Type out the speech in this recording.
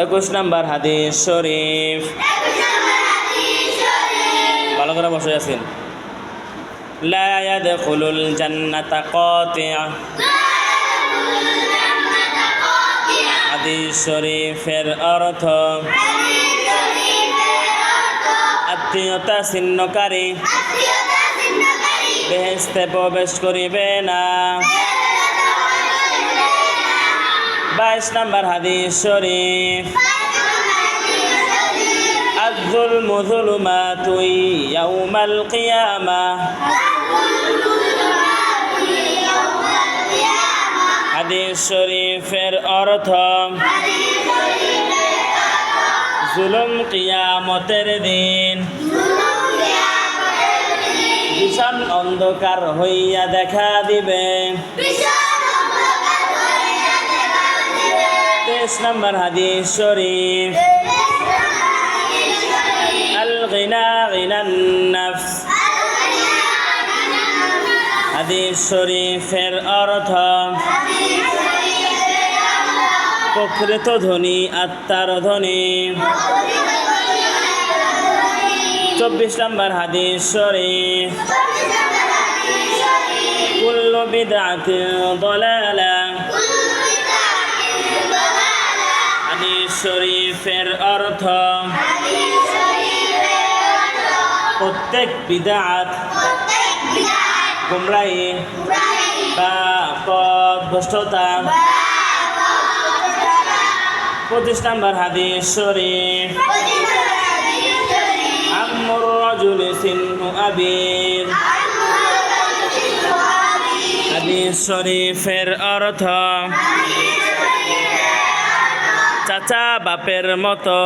একুশ নাম্বার হাদিস শরীফ। ভালো করে বসে আছেন লা ইয়াদখুলুল জান্নাতা কাতিআ। হাদিস শরীফের অর্থ আত্মীয়তা ছিন্নকারী। বেহেস্তে প্রবেশ করিবে না। বাইশ নাম্বার হাদিস শরীফ الظلم ظلمات يوم القيامة হাদিস শরীফের অর্থ জুলুম কিয়ামতের দিন ভীষণ অন্ধকার হইয়া দেখা দিবে নম্বর হাদিস শরীফ গিনা গিনান নাফস হাদিস শরীফের অর্থ প্রকৃত ধ্বনি আত্মার ধ্বনি চব্বিশ নম্বর হাদিস শরীফ। কুল্লু বিদআতিন দলালা। শরীফের অর্থ। প্রত্যেক বিদআত গুমরাহি বা পথ ভ্রষ্টতা পঁচিশ নম্বর হাদিস শরীফ শরীফের অর্থ চাচা বাপের মতো।